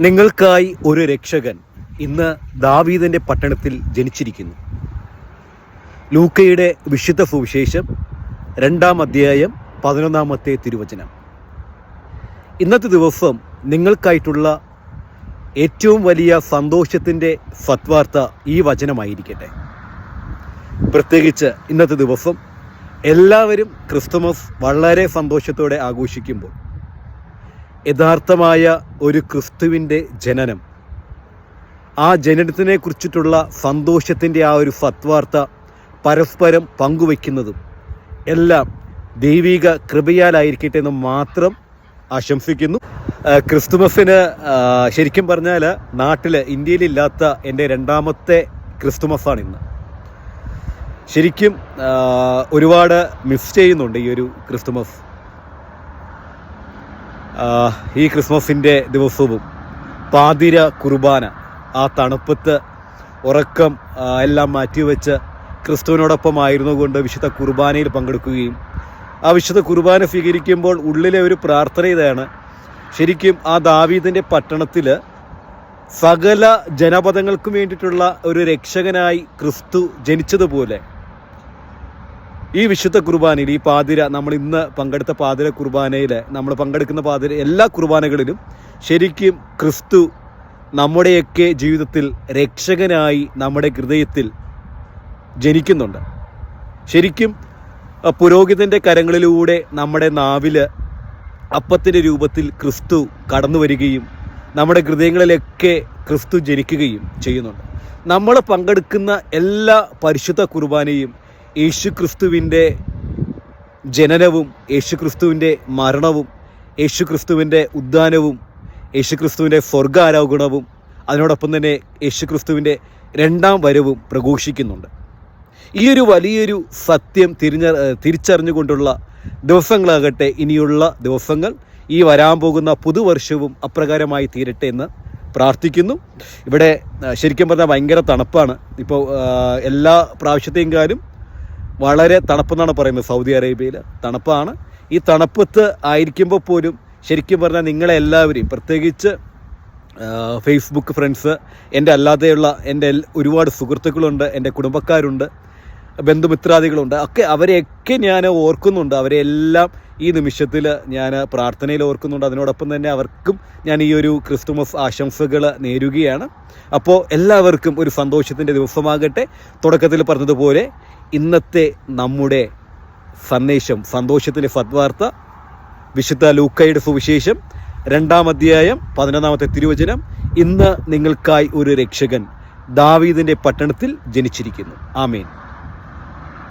നിങ്ങൾക്കായി ഒരു രക്ഷകൻ ഇന്ന് ദാവീദിന്റെ പട്ടണത്തിൽ ജനിച്ചിരിക്കുന്നു. ലൂക്കയുടെ വിശുദ്ധ സുവിശേഷം രണ്ടാം അധ്യായം പതിനൊന്നാമത്തെ തിരുവചനം. ഇന്നത്തെ ദിവസം നിങ്ങൾക്കായിട്ടുള്ള ഏറ്റവും വലിയ സന്തോഷത്തിന്റെ സത്വാർത്ത ഈ വചനമായിരിക്കട്ടെ. പ്രത്യേകിച്ച് ഇന്നത്തെ ദിവസം എല്ലാവരും ക്രിസ്തുമസ് വളരെ സന്തോഷത്തോടെ ആഘോഷിക്കുമ്പോൾ യഥാർത്ഥമായ ഒരു ക്രിസ്തുവിന്റെ ജനനം. ആ ജനനത്തിനെ കുറിച്ചിട്ടുള്ള സന്തോഷത്തിന്റെ ആ ഒരു സത്വാർത്ത പരസ്പരം പങ്കുവയ്ക്കുന്നതും എല്ലാം ദൈവിക കൃപയാലായിരിക്കട്ടെ എന്ന് മാത്രം ആശംസിക്കുന്നു. ക്രിസ്തുമസിന് ശരിക്കും പറഞ്ഞാൽ നാട്ടിൽ ഇന്ത്യയിലില്ലാത്ത എന്റെ രണ്ടാമത്തെ ക്രിസ്തുമസാണ് ഇന്ന്. ശരിക്കും ഒരുപാട് മിസ് ചെയ്യുന്നുണ്ട് ഈ ഒരു ക്രിസ്തുമസ്. ഈ ക്രിസ്മസിന്റെ ദിവസവും പാതിര കുർബാന ആ തണുപ്പത്ത് ഉറക്കം എല്ലാം മാറ്റിവെച്ച് ക്രിസ്തുവിനോടൊപ്പം ആയിരുന്നുകൊണ്ട് വിശുദ്ധ കുർബാനയിൽ പങ്കെടുക്കുകയും ആ വിശുദ്ധ കുർബാന സ്വീകരിക്കുമ്പോൾ ഉള്ളിലെ ഒരു പ്രാർത്ഥന ഇതാണ്. ശരിക്കും ആ ദാവീദിന്റെ പട്ടണത്തിൽ സകല ജനപദങ്ങൾക്കും വേണ്ടിയിട്ടുള്ള ഒരു രക്ഷകനായി ക്രിസ്തു ജനിച്ചതുപോലെ ഈ വിശുദ്ധ കുർബാനയിൽ ഈ പാതിര നമ്മൾ ഇന്ന് പങ്കെടുത്ത പാതിര കുർബാനയിൽ നമ്മൾ പങ്കെടുക്കുന്ന പാതിര എല്ലാ കുർബാനകളിലും ശരിക്കും ക്രിസ്തു നമ്മുടെയൊക്കെ ജീവിതത്തിൽ രക്ഷകനായി നമ്മുടെ ഹൃദയത്തിൽ ജനിക്കുന്നുണ്ട്. ശരിക്കും പുരോഹിതന്റെ കരങ്ങളിലൂടെ നമ്മുടെ നാവിൽ അപ്പത്തിന്റെ രൂപത്തിൽ ക്രിസ്തു കടന്നു വരികയും നമ്മുടെ ഹൃദയങ്ങളിലൊക്കെ ക്രിസ്തു ജനിക്കുകയും ചെയ്യുന്നുണ്ട്. നമ്മൾ പങ്കെടുക്കുന്ന എല്ലാ പരിശുദ്ധ കുർബാനയും യേശു ക്രിസ്തുവിന്റെ ജനനവും യേശു ക്രിസ്തുവിന്റെ മരണവും യേശു ക്രിസ്തുവിന്റെ ഉദ്ധാനവും യേശു ക്രിസ്തുവിന്റെ സ്വർഗാരോഹണവും അതിനോടൊപ്പം തന്നെ യേശു ക്രിസ്തുവിന്റെ രണ്ടാം വരവും പ്രഘോഷിക്കുന്നുണ്ട്. ഈ ഒരു വലിയൊരു സത്യം തിരിഞ്ഞ തിരിച്ചറിഞ്ഞുകൊണ്ടുള്ള ദിവസങ്ങളാകട്ടെ ഇനിയുള്ള ദിവസങ്ങൾ ഈ വരാൻ പോകുന്ന പുതുവർഷവും അപ്രകാരമായി തീരട്ടെ എന്ന് പ്രാർത്ഥിക്കുന്നു. ഇവിടെ ശരിക്കും പറഞ്ഞാൽ ഭയങ്കര തണുപ്പാണ്. ഇപ്പോൾ എല്ലാ പ്രാവശ്യത്തെയും കാലം വളരെ തണുപ്പെന്നാണ് പറയുന്നത് സൗദി അറേബ്യയിൽ തണുപ്പാണ്. ഈ തണുപ്പത്ത് ആയിരിക്കുമ്പോൾ പോലും ശരിക്കും പറഞ്ഞാൽ നിങ്ങളെല്ലാവരെയും പ്രത്യേകിച്ച് ഫേസ്ബുക്ക് ഫ്രണ്ട്സ് എന്റെ അല്ലാതെയുള്ള എന്റെ ഒരുപാട് സുഹൃത്തുക്കളുണ്ട് എന്റെ കുടുംബക്കാരുണ്ട് ബന്ധുമിത്രാദികളുണ്ട് ഒക്കെ അവരെയൊക്കെ ഞാൻ ഓർക്കുന്നുണ്ട്. അവരെ എല്ലാം ഈ നിമിഷത്തിൽ ഞാൻ പ്രാർത്ഥനയിൽ ഓർക്കുന്നുണ്ട്. അതിനോടൊപ്പം തന്നെ അവർക്കും ഞാൻ ഈ ഒരു ക്രിസ്തുമസ് ആശംസകൾ നേരുകയാണ്. അപ്പോൾ എല്ലാവർക്കും ഒരു സന്തോഷത്തിന്റെ ദിവസമാകട്ടെ. തുടക്കത്തിൽ പറഞ്ഞതുപോലെ ഇന്നത്തെ നമ്മുടെ സന്ദേശം സന്തോഷത്തിന്റെ സദ്വാർത്ത വിശുദ്ധ ലൂക്കയുടെ സുവിശേഷം രണ്ടാം അധ്യായം പതിനൊന്നാമത്തെ തിരുവചനം. ഇന്ന് നിങ്ങൾക്കായി ഒരു രക്ഷകൻ ദാവീദിന്റെ പട്ടണത്തിൽ ജനിച്ചിരിക്കുന്നു. ആമേൻ.